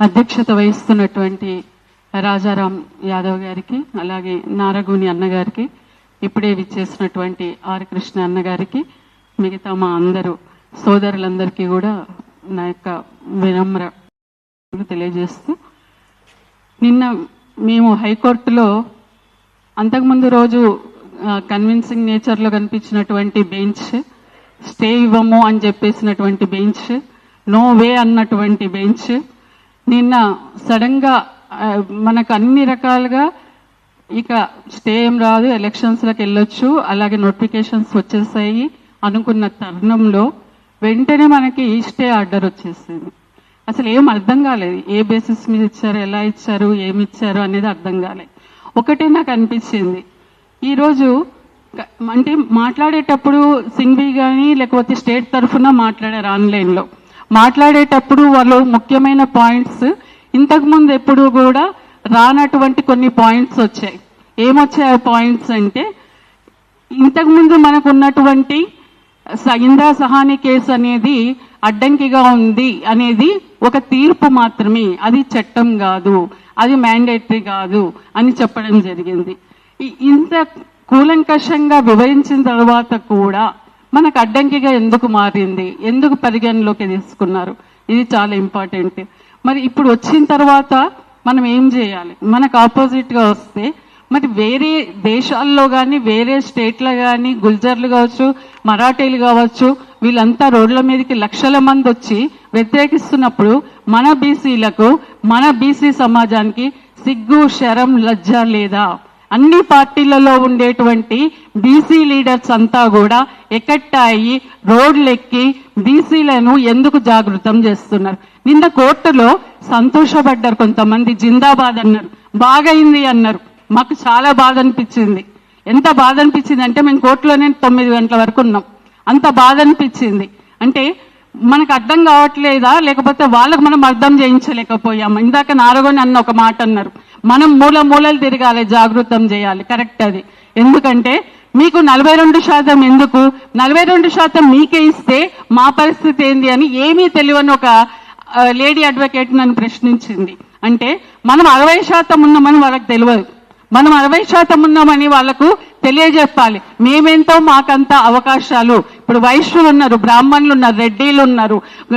అధ్యక్షత వహిస్తున్నటువంటి రాజారాం యాదవ్ గారికి అలాగే నారగుని అన్నగారికి ఇప్పుడే విచ్చేసినటువంటి ఆర్ కృష్ణ అన్నగారికి మిగతా మా అందరూ సోదరులందరికీ కూడా నా యొక్క వినమ్ర తెలియజేస్తూ నిన్న మేము హైకోర్టులో అంతకుముందు రోజు కన్విన్సింగ్ నేచర్లో కనిపించినటువంటి బెంచ్ స్టే ఇవ్వము అని చెప్పేసినటువంటి బెంచ్ నో వే అన్నటువంటి బెంచ్ నిన్న సడన్గా మనకు అన్ని రకాలుగా ఇక స్టే ఏం రాదు ఎలక్షన్స్లకు వెళ్ళొచ్చు అలాగే నోటిఫికేషన్స్ వచ్చేసాయి అనుకున్న తరుణంలో వెంటనే మనకి ఈ స్టే ఆర్డర్ వచ్చేసింది. అసలు ఏం అర్థం కాలేదు. ఏ బేసిస్ మీద ఇచ్చారు ఎలా ఇచ్చారు ఏమి ఇచ్చారు అనేది అర్థం కాలేదు. ఒకటే నాకు అనిపించింది. ఈరోజు అంటే మాట్లాడేటప్పుడు సింగ్వి కానీ లేకపోతే స్టేట్ తరఫున మాట్లాడారు ఆన్లైన్లో. మాట్లాడేటప్పుడు వాళ్ళు ముఖ్యమైన పాయింట్స్ ఇంతకుముందు ఎప్పుడు కూడా రానటువంటి కొన్ని పాయింట్స్ వచ్చాయి. ఏమొచ్చాయి ఆ పాయింట్స్ అంటే ఇంతకుముందు మనకు ఉన్నటువంటి స- ఇందిరా సహాని కేసు అనేది అడ్డంకిగా ఉంది అనేది ఒక తీర్పు మాత్రమే. అది చట్టం కాదు అది మ్యాండేటరీ కాదు అని చెప్పడం జరిగింది. ఇంత కూలంకషంగా వివరించిన తర్వాత కూడా మనకు అడ్డంకిగా ఎందుకు మారింది? ఎందుకు పరిగణలోకి తీసుకున్నారు? ఇది చాలా ఇంపార్టెంట్ మరి ఇప్పుడు వచ్చిన తర్వాత మనం ఏం చేయాలి? మనకు ఆపోజిట్గా వస్తే మరి వేరే దేశాల్లో కానీ వేరే స్టేట్లో కానీ గుల్జర్లు కావచ్చు మరాఠీలు కావచ్చు వీళ్ళంతా రోడ్ల మీదకి లక్షల మంది వచ్చి వ్యతిరేకిస్తున్నప్పుడు మన బీసీలకు మన బీసీ సమాజానికి సిగ్గు శరం లజ్జ లేదా? అన్ని పార్టీలలో ఉండేటువంటి బీసీ లీడర్స్ అంతా కూడా ఎక్కట్టాయి రోడ్లెక్కి బీసీలను ఎందుకు జాగృతం చేస్తున్నారు? నిన్న కోర్టులో సంతోషపడ్డారు కొంతమంది జిందాబాద్ అన్నారు. బాగైంది అన్నారు. మాకు చాలా బాధ అనిపించింది ఎంత బాధ అనిపించింది అంటే మేము కోర్టులోనే తొమ్మిది గంటల వరకు ఉన్నాం. అంత బాధ అనిపించింది అంటే మనకు అర్థం కావట్లేదా? లేకపోతే వాళ్ళకు మనం అర్థం చేయించలేకపోయాం ఇందాక నారగోని అన్న ఒక మాట అన్నారు. మనం మూల మూలలు తిరగాలి జాగృతం చేయాలి. కరెక్ట్ అది. ఎందుకంటే మీకు నలభై రెండు శాతం ఎందుకు? నలభై రెండు శాతం మీకే ఇస్తే మా పరిస్థితి ఏంది అని ఏమీ తెలియని ఒక లేడీ అడ్వకేట్ నన్ను ప్రశ్నించింది. అంటే మనం అరవై శాతం ఉన్నామని వాళ్ళకి తెలియదు. మనం అరవై శాతం ఉన్నామని వాళ్ళకు తెలియజెప్పాలి. మేమెంతో మాకంత అవకాశాలు. ఇప్పుడు వైశ్యులు ఉన్నారు బ్రాహ్మణులు ఉన్నారు రెడ్డిలు ఉన్నారు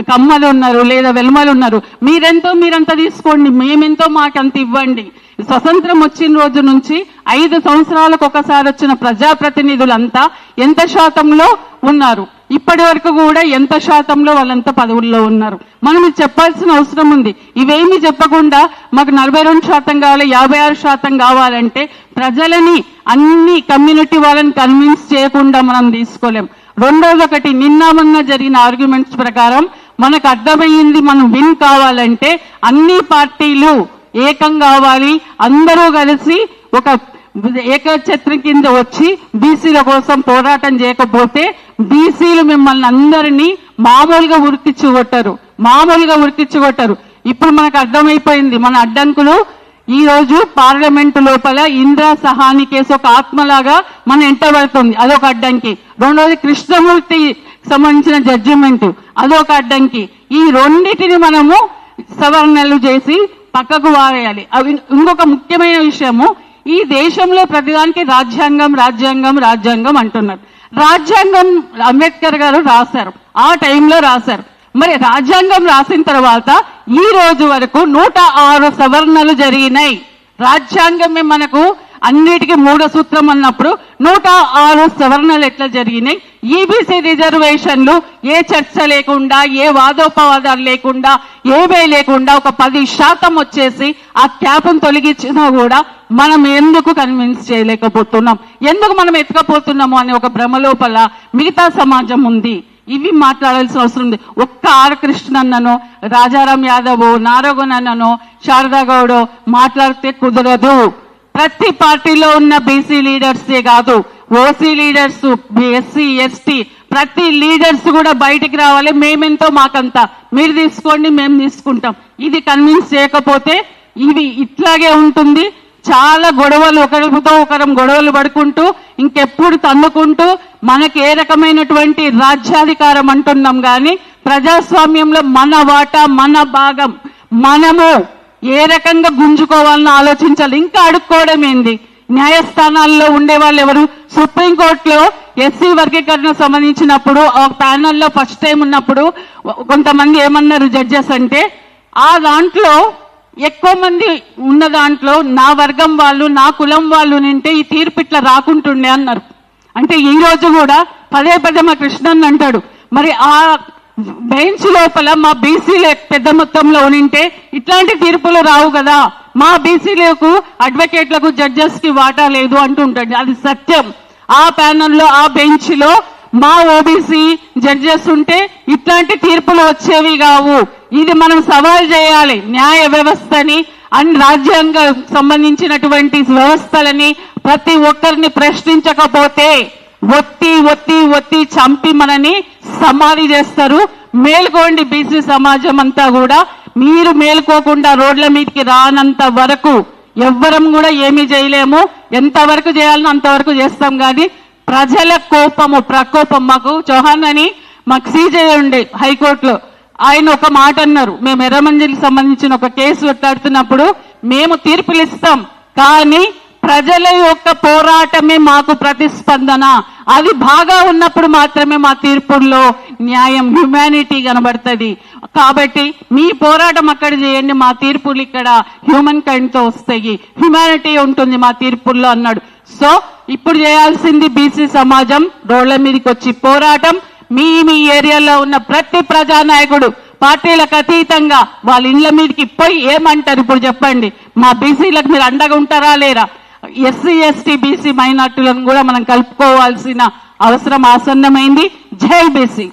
కమ్మలు ఉన్నారు లేదా వెల్మలు ఉన్నారు. మీరెంతో మీరంత తీసుకోండి మేమెంతో మాకంత ఇవ్వండి. స్వతంత్రం వచ్చిన రోజు నుంచి ఐదు సంవత్సరాలకు ఒకసారి వచ్చిన ప్రజాప్రతినిధులంతా ఎంత శాతంలో ఉన్నారు? ఇప్పటి వరకు కూడా ఎంత శాతంలో వాళ్ళంతా పదవుల్లో ఉన్నారు? మనం ఇది చెప్పాల్సిన అవసరం ఉంది. ఇవేమి చెప్పకుండా మాకు నలభై రెండు శాతం కావాలి యాభై ఆరు శాతం కావాలంటే ప్రజలని అన్ని కమ్యూనిటీ వాళ్ళని కన్విన్స్ చేయకుండా మనం తీసుకోలేం. రెండోదొకటి నిన్న మొన్న జరిగిన ఆర్గ్యుమెంట్స్ ప్రకారం మనకు అర్థమైంది మనం విన్ కావాలంటే అన్ని పార్టీలు ఏకం కావాలి. అందరూ కలిసి ఒక ఏకఛత్రం కింద వచ్చి బీసీల కోసం పోరాటం చేయకపోతే బీసీలు మిమ్మల్ని అందరినీ మామూలుగా ఉరికిచ్చి కొట్టరు. మామూలుగా ఉరికిచ్చి కొట్టరు. ఇప్పుడు మనకు అర్థమైపోయింది. మన అడ్డంకులు ఈ రోజు పార్లమెంటు లోపల ఇంద్రా సహాని కేసు ఒక ఆత్మలాగా మన ఎంటబడుతుంది అదొక అడ్డంకి. రెండోది కృష్ణమూర్తి సంబంధించిన జడ్జిమెంట్ అదొక అడ్డంకి. ఈ రెండింటిని మనము సవరణలు చేసి పక్కకు వారేయాలి. అవి ఇంకొక ముఖ్యమైన విషయము ఈ దేశంలో ప్రతిదానికి రాజ్యాంగం రాజ్యాంగం రాజ్యాంగం అంటున్నారు. రాజ్యాంగం అంబేద్కర్ గారు రాశారు. ఆ టైంలో రాశారు. మరి రాజ్యాంగం రాసిన తర్వాత ఈ రోజు వరకు నూట ఆరు సవరణలు జరిగినాయి. రాజ్యాంగమే మనకు అన్నిటికీ మూడ సూత్రం అన్నప్పుడు నూట ఆరు సవరణలు ఎట్లా జరిగినాయి? ఈబీసీ రిజర్వేషన్లు ఏ చర్చ లేకుండా ఏ వాదోపవాదాలు లేకుండా ఏవే లేకుండా ఒక పది శాతం వచ్చేసి ఆ క్యాప్ను తొలగించినా కూడా మనం ఎందుకు కన్విన్స్ చేయలేకపోతున్నాం? ఎందుకు మనం ఎత్తుకపోతున్నాము అనే ఒక భ్రమ లోపల మిగతా సమాజం ఉంది. ఇవి మాట్లాడాల్సిన అవసరం ఉంది. ఒక్క ఆరకృష్ణ అన్ననో రాజారాం యాదవ్ నారగన్ అన్ననో శారదా గౌడో మాట్లాడితే కుదరదు. ప్రతి పార్టీలో ఉన్న బీసీ లీడర్సే కాదు. ఓసీ లీడర్స్ ఎస్సీ ఎస్టీ ప్రతి లీడర్స్ కూడా బయటికి రావాలి. మేమెంతో మాకంత. మీరు తీసుకోండి మేము తీసుకుంటాం. ఇది కన్విన్స్ చేయకపోతే ఇది ఇట్లాగే ఉంటుంది. చాలా గొడవలు ఒకరితో ఒకరం గొడవలు పడుకుంటూ ఇంకెప్పుడు తన్నుకుంటూ మనకి ఏ రకమైనటువంటి రాజ్యాధికారం అంటున్నాం కానీ ప్రజాస్వామ్యంలో మన వాటా మన భాగం మనము ఏ రకంగా గుంజుకోవాలని ఆలోచించాలి. ఇంకా అడుక్కోవడం ఏంది? న్యాయస్థానాల్లో ఉండే వాళ్ళు ఎవరు? సుప్రీంకోర్టులో ఎస్సీ వర్గీకరణ సంబంధించినప్పుడు ఆ ప్యానల్లో ఫస్ట్ టైం ఉన్నప్పుడు కొంతమంది ఏమన్నారు జడ్జెస్ అంటే ఆ దాంట్లో ఎక్కువ మంది ఉన్న దాంట్లో నా వర్గం వాళ్ళు నా కులం వాళ్ళు నింటే ఈ తీర్పు ఇట్లా రాకుంటుండే అన్నారు. అంటే ఈ రోజు కూడా పదే పదే మా కృష్ణన్ అంటాడు మరి ఆ బెంచ్ లోపల మా బీసీలు పెద్ద మొత్తంలో ఉనింటే ఇట్లాంటి తీర్పులు రావు కదా. మా బీసీలకు అడ్వకేట్లకు జడ్జెస్కి వాటా లేదు అంటుంటాడు. అది సత్యం. ఆ ప్యానల్లో ఆ బెంచ్లో మా ఓబీసీ జడ్జెస్ ఉంటే ఇట్లాంటి తీర్పులు వచ్చేవి కావు. ఇది మనం సవాల్ చేయాలి. న్యాయ వ్యవస్థని అండ్ రాజ్యాంగ సంబంధించినటువంటి వ్యవస్థలని ప్రతి ఒక్కరిని ప్రశ్నించకపోతే ఒత్తి ఒత్తి ఒత్తి చంపి మనని సమాధి చేస్తారు. మేల్కోండి బీసీ సమాజం అంతా కూడా. మీరు మేల్కోకుండా రోడ్ల మీదకి రానంత వరకు ఎవ్వరం కూడా ఏమీ చేయలేము. ఎంతవరకు చేయాలనో అంతవరకు చేస్తాం కానీ ప్రజల కోపము ప్రకోపం. మాకు చౌహాన్ అని మాకు సీజే ఉండే హైకోర్టులో. ఆయన ఒక మాట అన్నారు. మేము ఎర్రమంజిలికి సంబంధించిన ఒక కేసు కొట్లాడుతున్నప్పుడు మేము తీర్పులు ఇస్తాం కానీ ప్రజల యొక్క పోరాటమే మాకు ప్రతిస్పందన. అది బాగా ఉన్నప్పుడు మాత్రమే మా తీర్పుల్లో న్యాయం హ్యుమానిటీ కనబడుతుంది. కాబట్టి మీ పోరాటం అక్కడ చేయండి. మా తీర్పులు ఇక్కడ హ్యూమన్ కైండ్తో వస్తాయి. హ్యుమానిటీ ఉంటుంది మా తీర్పుల్లో అన్నాడు. సో ఇప్పుడు చేయాల్సింది బీసీ సమాజం. రోడ్ల మీదకి వచ్చి పోరాటం. మీ మీ ఏరియాలో ఉన్న ప్రతి ప్రజానాయకుడు పార్టీలకు అతీతంగా వాళ్ళ ఇండ్ల మీదకి పోయి ఏమంటారు? ఇప్పుడు చెప్పండి. మా బీసీలకు మీరు అండగా ఉంటారా లేరా? ఎస్సీ ఎస్టీ బీసీ మైనార్టీలను కూడా మనం కలుపుకోవాల్సిన అవసరం ఆసన్నమైంది. జై బీసీ